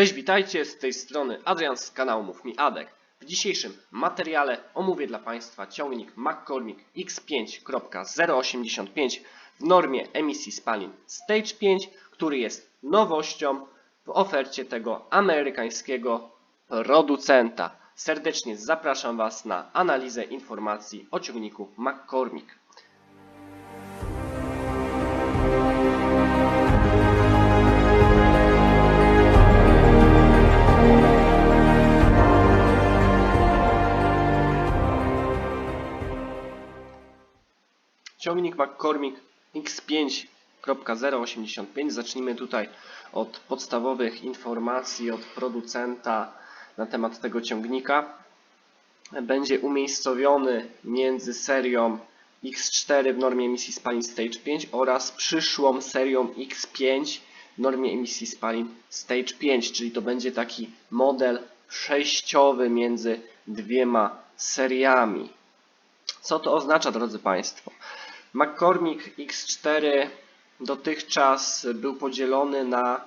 Cześć, witajcie, z tej strony Adrian z kanału Mów Mi Adek. W dzisiejszym materiale omówię dla Państwa ciągnik McCormick X5.085 w normie emisji spalin Stage 5, który jest nowością w ofercie tego amerykańskiego producenta. Serdecznie zapraszam Was na analizę informacji o ciągniku McCormick. Ciągnik McCormick X5.085. Zacznijmy tutaj od podstawowych informacji od producenta na temat tego ciągnika. Będzie umiejscowiony między serią X4 w normie emisji spalin Stage 5 oraz przyszłą serią X5 w normie emisji spalin Stage 5, czyli to będzie taki model przejściowy między dwiema seriami. Co to oznacza, drodzy Państwo? McCormick X4 dotychczas był podzielony na e,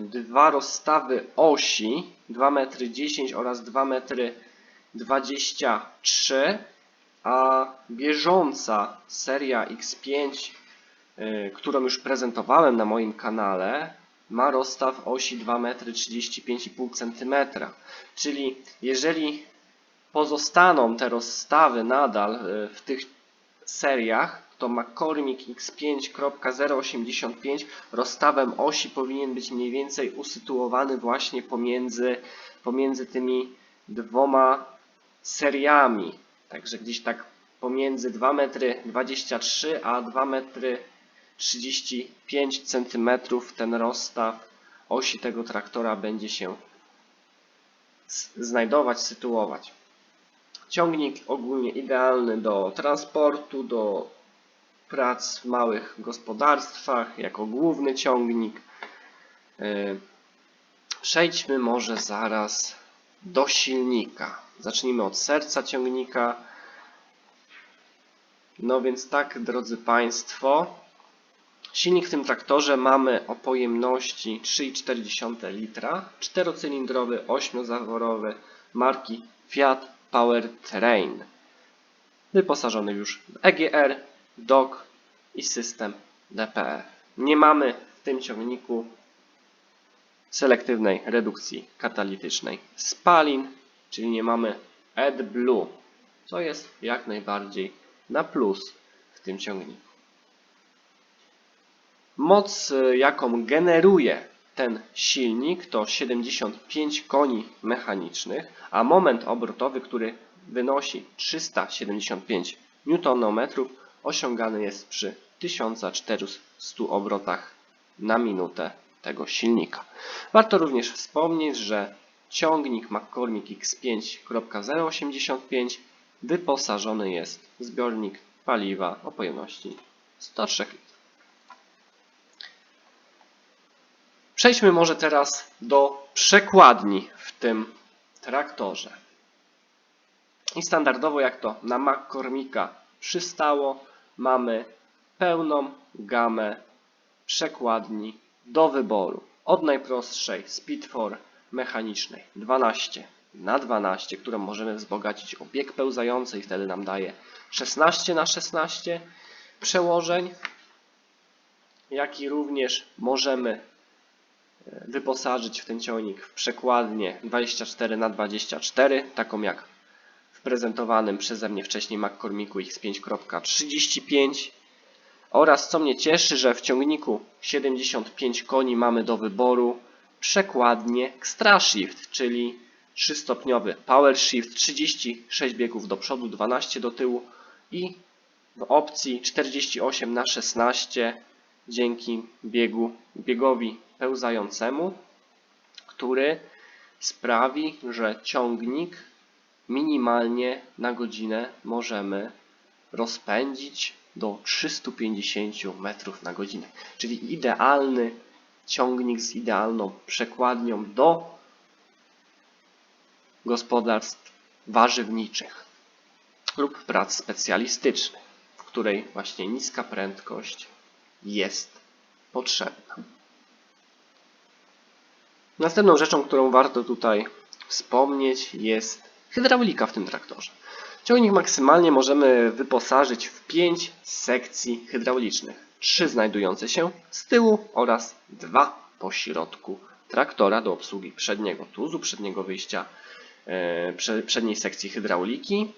dwa rozstawy osi 2,10 m oraz 2,23 m, a bieżąca seria X5, e, którą już prezentowałem na moim kanale, ma rozstaw osi 2,35,5 cm. Czyli jeżeli pozostaną te rozstawy nadal e, w tych seriach, to McCormick X5.085 rozstawem osi powinien być mniej więcej usytuowany właśnie pomiędzy, pomiędzy tymi dwoma seriami. Także gdzieś tak pomiędzy 2,23 m a 2,35 cm ten rozstaw osi tego traktora będzie się znajdować, sytuować. Ciągnik ogólnie idealny do transportu, do prac w małych gospodarstwach, jako główny ciągnik. E, Przejdźmy może zaraz do silnika. Zacznijmy od serca ciągnika. No więc tak, drodzy Państwo, silnik w tym traktorze mamy o pojemności 3,4 litra, czterocylindrowy, ośmiozaworowy marki Fiat Powertrain. Wyposażony już w EGR, DOC i system DPF. Nie mamy w tym ciągniku selektywnej redukcji katalitycznej spalin, czyli nie mamy AdBlue, co jest jak najbardziej na plus w tym ciągniku. Moc, y, jaką generuje ten silnik, to 75 koni mechanicznych, a moment obrotowy, który wynosi 375 Nm, osiągany jest przy 1400 obrotach na minutę tego silnika. Warto również wspomnieć, że ciągnik McCormick X5.085 wyposażony jest w zbiornik paliwa o pojemności 103 litrów. Przejdźmy może teraz do przekładni w tym traktorze. I standardowo, jak to na McCormicka przystało, mamy pełną gamę przekładni do wyboru. Od najprostszej Speedfor mechanicznej 12 na 12, którą możemy wzbogacić o bieg pełzający i wtedy nam daje 16 na 16 przełożeń, jak i również możemy wyposażyć w ten ciągnik w przekładnię 24 na 24 taką jak w prezentowanym przeze mnie wcześniej McCormicku X5.35 oraz co mnie cieszy, że w ciągniku 75 koni mamy do wyboru przekładnię Extra Shift, czyli 3-stopniowy Power Shift, 36 biegów do przodu, 12 do tyłu i w opcji 48 na 16 dzięki biegu, biegowi pełzającemu, który sprawi, że ciągnik minimalnie na godzinę możemy rozpędzić do 350 metrów na godzinę. Czyli idealny ciągnik z idealną przekładnią do gospodarstw warzywniczych lub prac specjalistycznych, w której właśnie niska prędkość jest potrzebna. Następną rzeczą, którą warto tutaj wspomnieć jest hydraulika w tym traktorze. Ciągnik maksymalnie możemy wyposażyć w 5 sekcji hydraulicznych. 3 znajdujące się z tyłu oraz 2 po środku traktora do obsługi przedniego tuzu, przedniego wyjścia e, prze- przedniej sekcji hydrauliki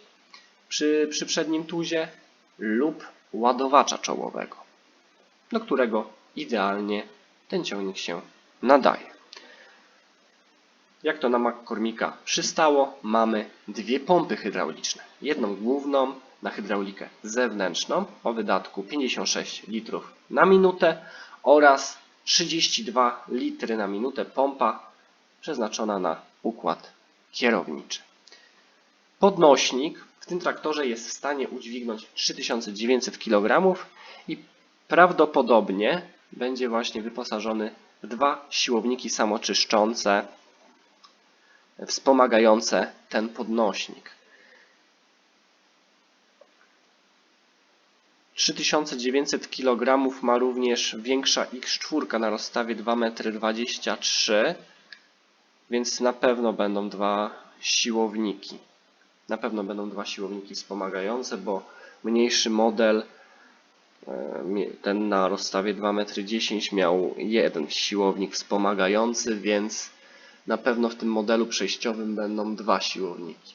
przy, przy przednim tuzie lub ładowacza czołowego, do którego idealnie ten ciągnik się nadaje. Jak to na McCormicka przystało, mamy dwie pompy hydrauliczne. Jedną główną na hydraulikę zewnętrzną o wydatku 56 litrów na minutę oraz 32 litry na minutę pompa przeznaczona na układ kierowniczy. Podnośnik w tym traktorze jest w stanie udźwignąć 3900 kg i prawdopodobnie będzie właśnie wyposażony w dwa siłowniki samoczyszczące wspomagające ten podnośnik. 3900 kg ma również większa X4 na rozstawie 2,23 m, więc na pewno będą dwa siłowniki. Na pewno będą dwa siłowniki wspomagające, bo mniejszy model, e, ten na rozstawie 2,10 m miał jeden siłownik wspomagający, więc na pewno w tym modelu przejściowym będą dwa siłowniki.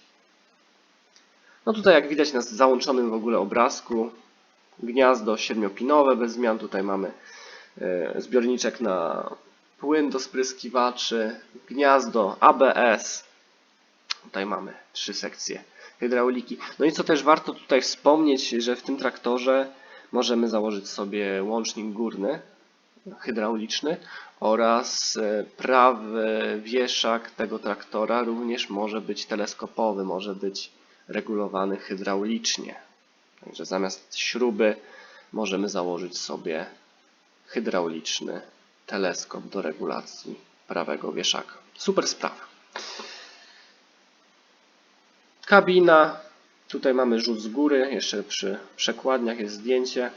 No tutaj jak widać na załączonym w ogóle obrazku gniazdo siedmiopinowe bez zmian. Tutaj mamy e, zbiorniczek na płyn do spryskiwaczy, gniazdo ABS. Tutaj mamy trzy sekcje hydrauliki. No i co też warto tutaj wspomnieć, że w tym traktorze możemy założyć sobie łącznik górny hydrauliczny oraz e, prawy wieszak tego traktora również może być teleskopowy, może być regulowany hydraulicznie. Także zamiast śruby możemy założyć sobie hydrauliczny teleskop do regulacji prawego wieszaka. Super sprawa. Kabina. Tutaj mamy rzut z góry. Jeszcze przy przekładniach jest zdjęcie.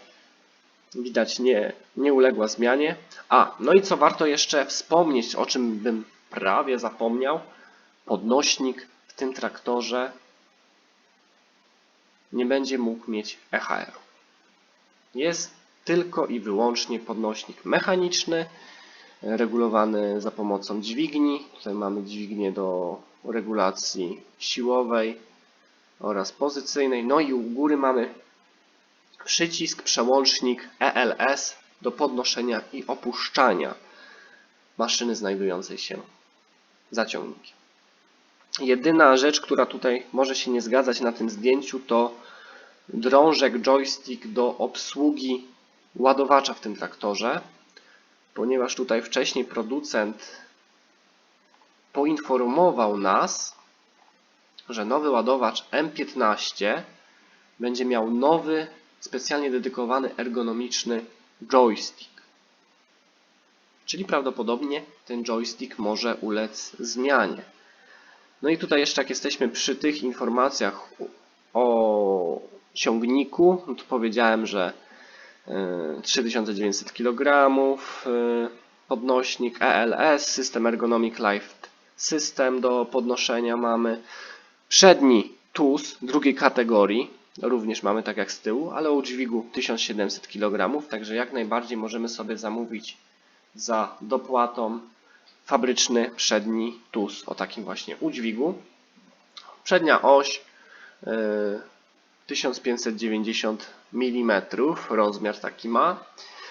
Widać nie, nie uległa zmianie. A, no i co warto jeszcze wspomnieć, o czym bym prawie zapomniał. Podnośnik w tym traktorze nie będzie mógł mieć EHR. Jest tylko i wyłącznie podnośnik mechaniczny, regulowany za pomocą dźwigni. Tutaj mamy dźwignię do regulacji siłowej oraz pozycyjnej. No i u góry mamy przycisk, przełącznik ELS do podnoszenia i opuszczania maszyny znajdującej się za ciągnikiem. Jedyna rzecz, która tutaj może się nie zgadzać na tym zdjęciu, to drążek joystick do obsługi ładowacza w tym traktorze, ponieważ tutaj wcześniej producent poinformował nas, że nowy ładowacz M15 będzie miał nowy, specjalnie dedykowany ergonomiczny joystick. Czyli prawdopodobnie ten joystick może ulec zmianie. No i tutaj jeszcze jak jesteśmy przy tych informacjach o ciągniku, no to powiedziałem, że y, 3900 kg, y, podnośnik ELS, system Ergonomic Life System do podnoszenia mamy. Przedni TUS drugiej kategorii, również mamy tak jak z tyłu, ale o dźwigu 1700 kg, także jak najbardziej możemy sobie zamówić za dopłatą fabryczny przedni TUS o takim właśnie udźwigu. Przednia oś y, 1590 mm, rozmiar taki ma.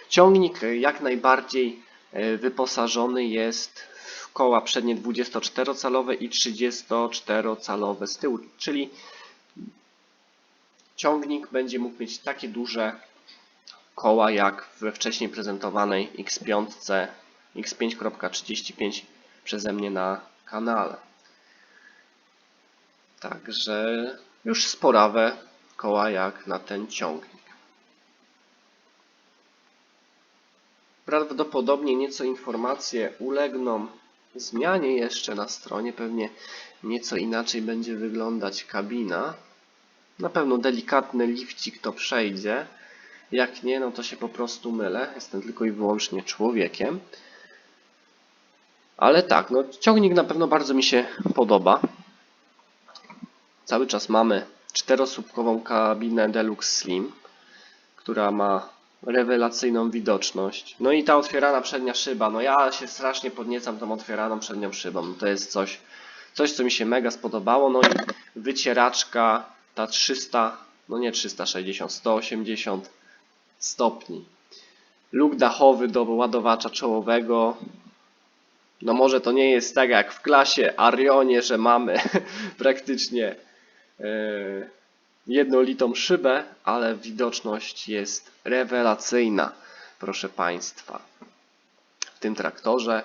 Ciągnik y, jak najbardziej y, wyposażony jest w koła przednie 24-calowe i 34-calowe z tyłu, czyli ciągnik będzie mógł mieć takie duże koła jak we wcześniej prezentowanej X5 X5.35 przeze mnie na kanale. Także już sporawe koła jak na ten ciągnik. Prawdopodobnie nieco informacje ulegną zmianie jeszcze na stronie. Pewnie nieco inaczej będzie wyglądać kabina. Na pewno delikatny lifcik to przejdzie. Jak nie, no to się po prostu mylę. Jestem tylko i wyłącznie człowiekiem. Ale tak, no ciągnik na pewno bardzo mi się podoba. Cały czas mamy czterosłupkową kabinę Deluxe Slim, która ma rewelacyjną widoczność. No i ta otwierana przednia szyba, no ja się strasznie podniecam tą otwieraną przednią szybą. To jest coś, coś co mi się mega spodobało. No i wycieraczka ta 300, no nie 360, 180 stopni. Luk dachowy do ładowacza czołowego. No może to nie jest tak jak w klasie Arionie, że mamy praktycznie e, jednolitą szybę, ale widoczność jest rewelacyjna, proszę Państwa. W tym traktorze,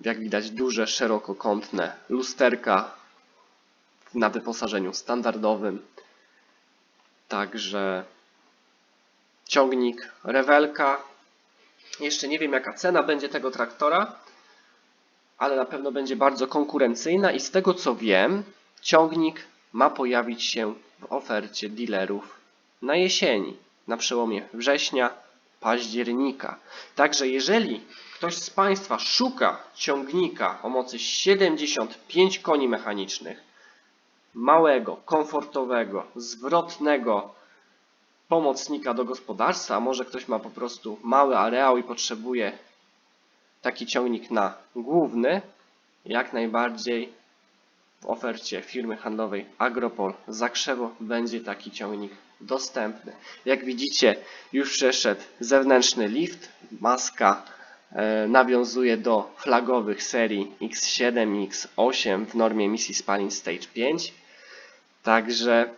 jak widać, duże, szerokokątne lusterka na wyposażeniu standardowym. Także ciągnik rewelka. Jeszcze nie wiem jaka cena będzie tego traktora, ale na pewno będzie bardzo konkurencyjna i z tego co wiem, ciągnik ma pojawić się w ofercie dealerów na jesieni, na przełomie września, października. Także jeżeli ktoś z Państwa szuka ciągnika o mocy 75 koni mechanicznych, małego, komfortowego, zwrotnego pomocnika do gospodarstwa, a może ktoś ma po prostu mały areał i potrzebuje taki ciągnik na główny, jak najbardziej w ofercie firmy handlowej Agropol Zakrzewo będzie taki ciągnik dostępny. Jak widzicie, już przeszedł zewnętrzny lift. Maska nawiązuje do flagowych serii X7 i X8 w normie emisji spalin Stage 5. Także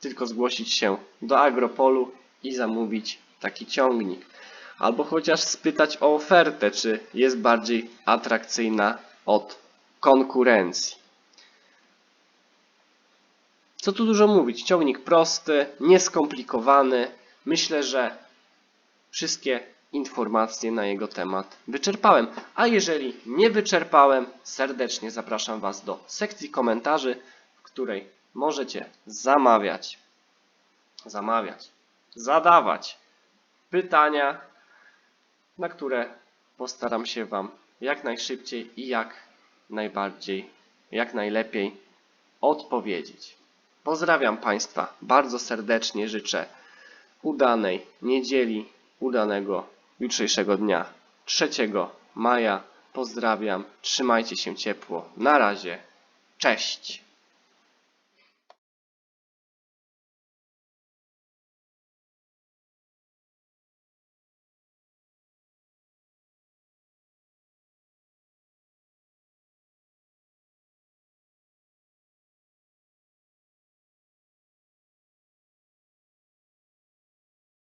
tylko zgłosić się do Agropolu i zamówić taki ciągnik. Albo chociaż spytać o ofertę, czy jest bardziej atrakcyjna od konkurencji. Co tu dużo mówić? Ciągnik prosty, nieskomplikowany. Myślę, że wszystkie informacje na jego temat wyczerpałem. A jeżeli nie wyczerpałem, serdecznie zapraszam Was do sekcji komentarzy, w której możecie zamawiać, zamawiać, zadawać pytania, na które postaram się Wam jak najszybciej i jak najbardziej, jak najlepiej odpowiedzieć. Pozdrawiam Państwa bardzo serdecznie, życzę udanej niedzieli, udanego jutrzejszego dnia 3 maja. Pozdrawiam, trzymajcie się ciepło. Na razie, cześć.